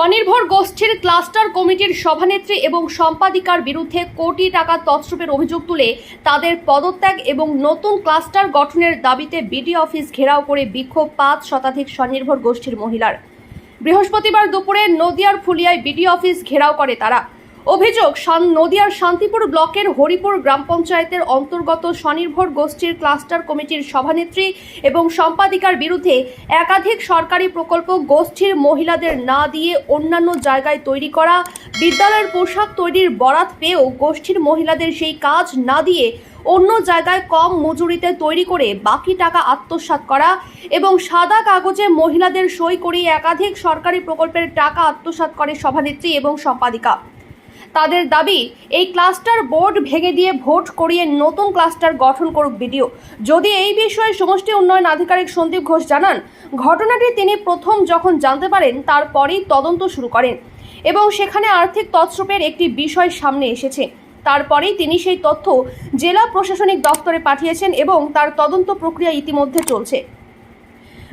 স্বনির্ভর গোষ্ঠীর ক্লাস্টার কমিটির সভানেত্রী এবং সম্পাদিকার বিরুদ্ধে কোটি টাকা তৎস্রূপের অভিযোগ তুলে তাদের পদত্যাগ এবং নতুন ক্লাস্টার গঠনের দাবিতে বিডি অফিস ঘেরাও করে বিক্ষোভ পাঁচ শতাধিক স্বনির্ভর গোষ্ঠীর মহিলার। বৃহস্পতিবার দুপুরে নদিয়ার ফুলিয়ায় বিডি অফিস ঘেরাও করে তারা। অভিযোগ নদিয়ার শান্তিপুর ব্লকের হরিপুর গ্রাম পঞ্চায়েতের অন্তর্গত স্বনির্ভর গোষ্ঠীর ক্লাস্টার কমিটির সভানেত্রী এবং সম্পাদিকার বিরুদ্ধে একাধিক সরকারি প্রকল্প গোষ্ঠীর মহিলাদের না দিয়ে অন্যান্য জায়গায় তৈরি করা, বিদ্যালয়ের পোশাক তৈরির বরাত পেয়েও গোষ্ঠীর মহিলাদের সেই কাজ না দিয়ে অন্য জায়গায় কম মজুরিতে তৈরি করে বাকি টাকা আত্মসাৎ করা এবং সাদা কাগজে মহিলাদের সই করিয়ে একাধিক সরকারি প্রকল্পের টাকা আত্মসাৎ করে সভানেত্রী এবং সম্পাদিকা। তাদের দাবি, এই ক্লাস্টার বোর্ড ভেঙে দিয়ে ভোট করিয়ে নতুন ক্লাস্টার গঠন করুক বিডিও। যদি এই বিষয়ে সমষ্টি উন্নয়ন আধিকারিক সন্দীপ ঘোষ জানান, ঘটনাটি তিনি প্রথম যখন জানতে পারেন, তারপরেই তদন্ত শুরু করেন। এবং সেখানে আর্থিক তৎসরূপের একটি বিষয় সামনে এসেছে। তারপরেই তিনি সেই তথ্য জেলা প্রশাসনিক দপ্তরে পাঠিয়েছেন এবং তার তদন্ত প্রক্রিয়া ইতিমধ্যে চলছে।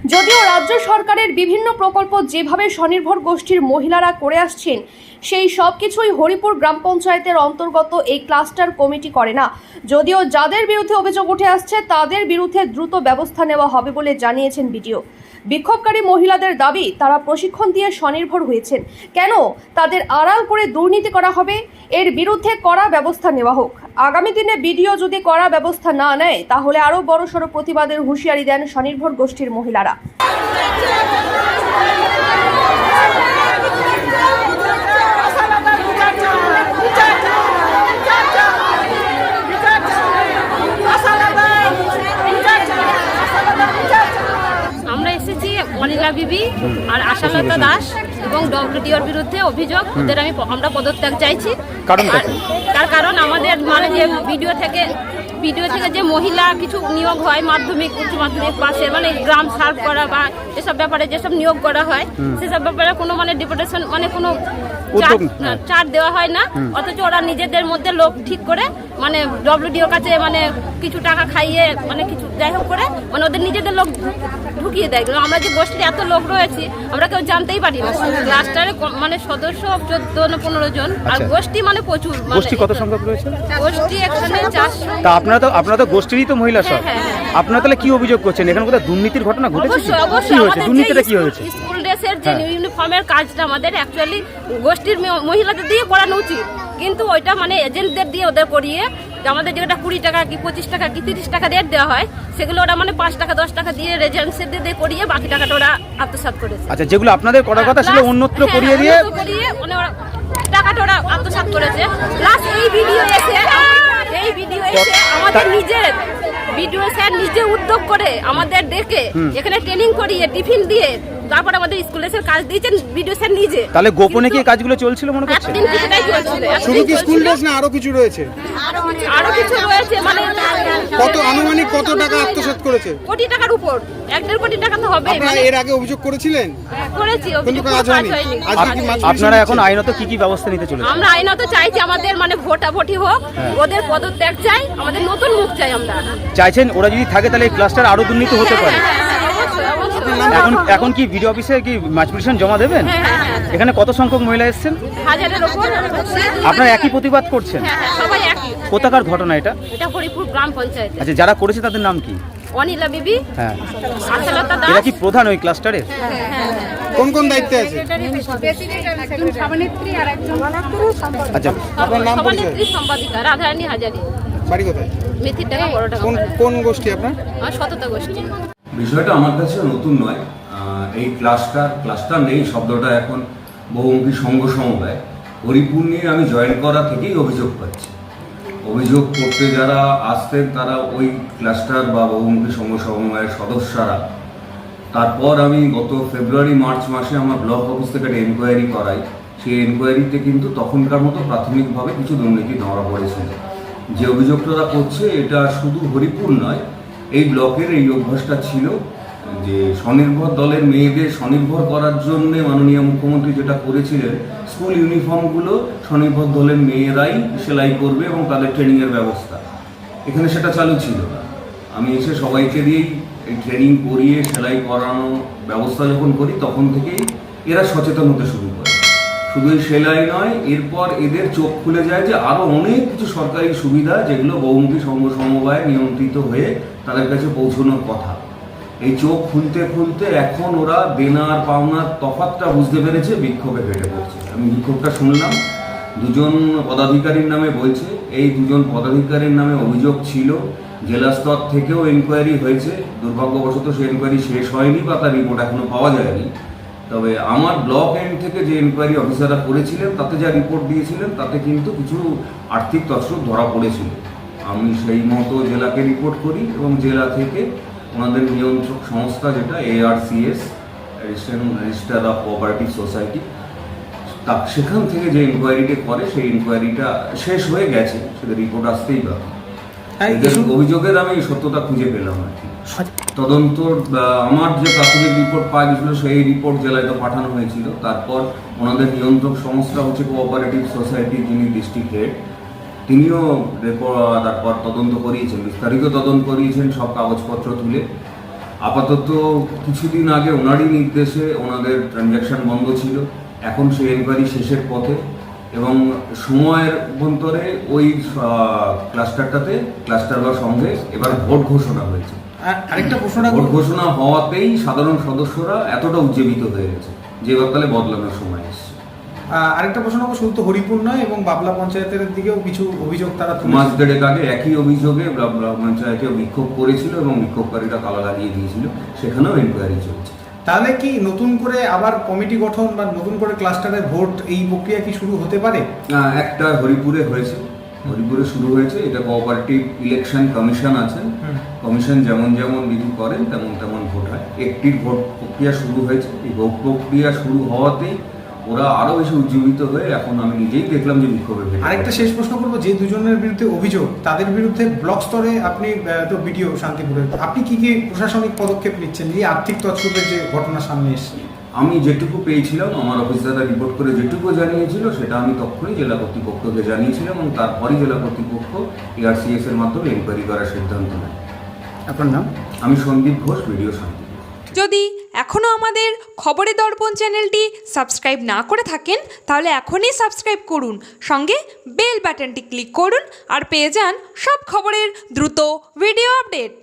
যদিও রাজ্য সরকারের বিভিন্ন প্রকল্প যেভাবে স্বনির্ভর গোষ্ঠীর মহিলারা করে আসছেন, সেই সব কিছুই হরিপুর গ্রাম পঞ্চায়েতের অন্তর্গত এই ক্লাস্টার কমিটি করে না। যদিও যাদের বিরুদ্ধে অভিযোগ উঠে আসছে, তাদের বিরুদ্ধে দ্রুত ব্যবস্থা নেওয়া হবে বলে জানিয়েছেন বিডিও। বিক্ষোভকারী মহিলাদের দাবি, তারা প্রশিক্ষণ দিয়ে স্বনির্ভর হয়েছেন। কেন? তাদের আড়াল করে দুর্নীতি করা হবে। এর বিরুদ্ধে কড়া ব্যবস্থা নেওয়া হোক। আগামী দিনে বিডিও যদি কড়া ব্যবস্থা না নেয়, তাহলে আরও বড়সড় প্রতিবাদের হুঁশিয়ারি দেন স্বনির্ভর গোষ্ঠীর মহিলারা। আমরা এসেছি অনিলা বিবি আর আশালতা দাস। এবং ডব্লিউডিওর বিরুদ্ধে অভিযোগ ওদের আমি আমরা পদত্যাগ চাইছি। তার কারণ আমাদের মানে যে ভিডিও থেকে ভিডিও থেকে যে মহিলা কিছু নিয়োগ হয় মাধ্যমিক উচ্চ মাধ্যমিক পাশে মানে গ্রাম সার্ভ করা বা এসব ব্যাপারে যেসব নিয়োগ করা হয় সেসব ব্যাপারে কোনো মানে ডিপুটেশন মানে কোনো হ্যাঁ। দেওয়া হয় না। অথচ ওরা নিজেদের মধ্যে লোক ঠিক করে মানে ডব্লিউডিও কাছে মানে কিছু টাকা খাইয়ে মানে কিছু যাই হোক করে মানে ওদের নিজেদের লোক ঢুকিয়ে দেয়। কিন্তু আমরা যে গোষ্ঠীতে এত লোক রয়েছি আমরা কেউ জানতেই পারি না। ক্লাস্টারে মানে সদস্য চোদ্দ না পনেরো জন আর আচ্ছা। গোষ্ঠী মানে প্রচুর মানে গোষ্ঠী কত সংখ্যক রয়েছে? গোষ্ঠী এখানে চারশো। তা আপনারা তো আপনারা তো গোষ্ঠীরই তো মহিলা সব। হ্যাঁ, হ্যাঁ, হ্যাঁ। আপনারা তাহলে কি অভিযোগ করছেন? এখানে কোথাও দুর্নীতির ঘটনা ঘটেছে কি? অবশ্যই হয়েছে? আমাদের দুর্নীতিটা কি হয়েছে? স্কুল- ড্রেসের যে। ইউনিফর্মের কাজটা আমাদের অ্যাকচুয়ালি গোষ্ঠীর মহিলাদের দিয়ে করানো উচিত। কিন্তু ওইটা মানে এজেন্টদের দিয়ে ওদের করিয়ে যে আমাদের যেটা কুড়ি টাকা কি পঁচিশ টাকা কি তিরিশ টাকা রেট দেওয়া হয় সেগুলো ওরা মানে পাঁচ টাকা দশ টাকা দিয়ে রেজেন্সিদের দিয়ে করিয়ে বাকি টাকাটা ওরা আত্মসাৎ করেছে। আচ্ছা যেগুলো আপনাদের করার কথা ছিল অন্যত্র হ্যাঁ, করিয়ে দিয়ে করিয়ে মানে ওরা টাকাটা ওরা আত্মসাৎ করেছে। প্লাস এই ভিডিও এসে এই ভিডিও এসে আমাদের নিজের ভিডিও স্যার নিজে উদ্যোগ করে আমাদের ডেকে এখানে ট্রেনিং করিয়ে টিফিন দিয়ে তারপর আমাদের স্কুলে এসে কাজ দিয়েছেন ভিডিও স্যার নিজে। তাহলে গোপনে কি কাজগুলো চলছিল মনে করছেন? এতদিন চলছিল? শুধু কি স্কুল ড্রেস না আরও কিছু রয়েছে? আরও কিছু রয়েছে মানে কত আনুমানিক কত টাকা আত্মসাৎ করেছে? কোটি টাকার উপর। এক দেড় কোটি টাকা তো হবে আপনারা এর আগে অভিযোগ করেছিলেন? করেছি অভিযোগ কাজ হয়নি। আপনারা এখন আইনত কি কি ব্যবস্থা নিতে চলেছেন? আমরা আইনত চাইছি আমাদের মানে ভোটাভুটি হোক হ্যাঁ। ওদের পদত্যাগ চাই আমাদের নতুন মুখ চাই আমরা। চাইছেন ওরা যদি থাকে তাহলে ক্লাস্টার আরও দুর্নীতি হতে পারে। এখন এখন কি ভিডিও অফিসে কি মাছ পিটিশন জমা দেবেন? হ্যাঁ, হ্যাঁ, হ্যাঁ। এখানে কত সংখ্যক মহিলা এসেছেন? আপনারা একই প্রতিবাদ করছেন? হ্যাঁ, হ্যাঁ, সবাই একই। কোথাকার ঘটনা এটা? এটা হরিপুর গ্রাম পঞ্চায়েত আচ্ছা যারা করেছে তাদের নাম কি? অনিলা বিবি হ্যাঁ। আশালতা এরা কি প্রধান ওই ক্লাস্টারের কোন কোন দায়িত্বে আছে? আচ্ছা আপনার নাম সম্পাদিকা রাধারানী হাজারি। বাড়ি কোথায়? মেথির টাকা বড় টাকা কোন কোন গোষ্ঠী আপনার? আমার সততা গোষ্ঠী। বিষয়টা আমার কাছে নতুন নয়। এই ক্লাস্টার ক্লাস্টার নেই, শব্দটা এখন বহুমুখী সঙ্গ সমবায়। হরিপুর নিয়ে আমি জয়েন করা থেকেই অভিযোগ পাচ্ছি। অভিযোগ করতে যারা আসতেন, তারা ওই ক্লাস্টার বা বহুমুখী সঙ্গ সমবায়ের সদস্যরা। তারপর আমি গত ফেব্রুয়ারি মার্চ মাসে আমার ব্লক অফিস থেকে একটা এনকোয়ারি করাই। সেই এনকোয়ারিতে কিন্তু তখনকার মতো প্রাথমিকভাবে কিছু দুর্নীতি ধরা পড়েছিল। যে অভিযোগটা করছে, এটা শুধু হরিপুর নয় এই ব্লকের এই অভ্যাসটা ছিল যে স্বনির্ভর দলের মেয়েদের স্বনির্ভর করার জন্য মাননীয় মুখ্যমন্ত্রী যেটা করেছিলেন, স্কুল ইউনিফর্মগুলো স্বনির্ভর দলের মেয়েরাই সেলাই করবে এবং তাদের ট্রেনিংয়ের ব্যবস্থা। এখানে সেটা চালু ছিল না। আমি এসে সবাইকে দিয়েই এই ট্রেনিং করিয়ে সেলাই করানো ব্যবস্থা যখন করি, তখন থেকেই এরা সচেতন হতে শুরু করে। শুধু সেলাই নয়, এরপর এদের চোখ খুলে যায় যে আরও অনেক কিছু সরকারি সুবিধা যেগুলো বহুমুখী সংঘ সমবায় নিয়ন্ত্রিত হয়ে তাদের কাছে পৌঁছানোর কথা। এই চোখ খুলতে খুলতে এখন ওরা দেনার, পাওনার তফাতটা বুঝতে পেরেছে, বিক্ষোভে ফেটে পড়ছে। আমি বিক্ষোভটা শুনলাম, দুজন পদাধিকারীর নামে বলছে, এই দুজন পদাধিকারীর নামে অভিযোগ ছিল, জেলা স্তর থেকেও এনকোয়ারি হয়েছে, দুর্ভাগ্যবশত সেই এনকোয়ারি শেষ হয়নি বা তার রিপোর্ট এখনও পাওয়া যায়নি। তবে আমার ব্লক এন্ড থেকে যে এনকোয়ারি অফিসাররা করেছিলেন তাতে যা রিপোর্ট দিয়েছিলেন তাতে কিন্তু কিছু আর্থিক তছরূপ ধরা পড়েছিল। আমি সেই মতো জেলাকে রিপোর্ট করি এবং জেলা থেকে ওনাদের নিয়ন্ত্রক সংস্থা যেটা ARCS register of cooperative society তা সেখান থেকে যে ইনকোয়ারিটা করে সেই ইনকোয়ারিটা শেষ হয়ে গেছে। সেটা রিপোর্ট আসতেই পারে অভিযোগের আমি সত্যতা খুঁজে পেলাম আর কি। তদন্ত আমার যে প্রাথমিক রিপোর্ট পাওয়া গেছিল, সেই রিপোর্ট জেলায় তো পাঠানো হয়েছিল। তারপর ওনাদের নিয়ন্ত্রক সংস্থা হচ্ছে কোঅপারেটিভ সোসাইটি যিনি ডিস্ট্রিক্ট হেড তিনিও রেপ- তারপর তদন্ত করিয়েছেন, বিস্তারিত তদন্ত করিয়েছেন, সব কাগজপত্র তুলে। আপাতত কিছুদিন আগে ওনারই নির্দেশে ওনাদের ট্রানজ্যাকশন বন্ধ ছিল। এখন সেই এনকোয়ারি শেষের পথে এবং সময়ের অভ্যন্তরে ওই ক্লাস্টারটাতে ক্লাস্টার বা সঙ্গে এবার ভোট ঘোষণা হয়েছে। আরেকটা প্রশ্নটা ভোট ঘোষণা হওয়াতেই সাধারণ সদস্যরা এতটা উজ্জীবিত হয়ে গেছে যে ব্যাপারে বদলানোর সময় এসছে। আরেকটা প্রশ্ন করব শুধু তো হরিপুর নয় এবং বাবলা পঞ্চায়েতের দিকেও কিছু অভিযোগ তারা মাস দেড়েক আগে একই অভিযোগে বাবলা ব্লক পঞ্চায়েতে বিক্ষোভ করেছিল এবং বিক্ষোভকারীরা তালা লাগিয়ে দিয়েছিল সেখানেও এনকোয়ারি চলছে। তাহলে কি নতুন করে আবার কমিটি গঠন বা নতুন করে ক্লাস্টারের ভোট এই প্রক্রিয়া কি শুরু হতে পারে? একটা হরিপুরে হয়েছে। হরিপুরে শুরু হয়েছে। এটা কোঅপারেটিভ ইলেকশন কমিশন আছে। কমিশন যেমন যেমন বিধি করেন তেমন তেমন ভোট হয়। একটির ভোট প্রক্রিয়া শুরু হয়েছে। এই ভোট প্রক্রিয়া শুরু হওয়াতেই ওরা আরও বেশি উজ্জীবিত হয়ে এখন আমি নিজেই দেখলাম যে বিক্ষোভে আরেকটা শেষ প্রশ্ন করব যে দুজনের বিরুদ্ধে অভিযোগ তাদের বিরুদ্ধে ব্লক স্তরে আপনি তো বিডিও শান্তিপুরের আপনি কি কি প্রশাসনিক পদক্ষেপ নিচ্ছেন? এই আর্থিক তছরূপের যে ঘটনা সামনে এসেছে। আমি যেটুকু পেয়েছিলাম আমার অফিসাররা রিপোর্ট করে যেটুকু জানিয়েছিল সেটা আমি তখনই জেলা কর্তৃপক্ষকে জানিয়েছিলাম এবং তারপরই জেলা কর্তৃপক্ষ এআরসিএস এর মাধ্যমে এনকোয়ারি করার সিদ্ধান্ত নেয়। আপনার নাম? আমি সন্দীপ ঘোষ ভিডিও শান্তি যদি এখনও আমাদের খবরের দর্পণ চ্যানেলটি সাবস্ক্রাইব না করে থাকেন তাহলে এখনই সাবস্ক্রাইব করুন। সঙ্গে বেল বাটনটি ক্লিক করুন আর পেয়ে যান সব খবরের দ্রুত ভিডিও আপডেট।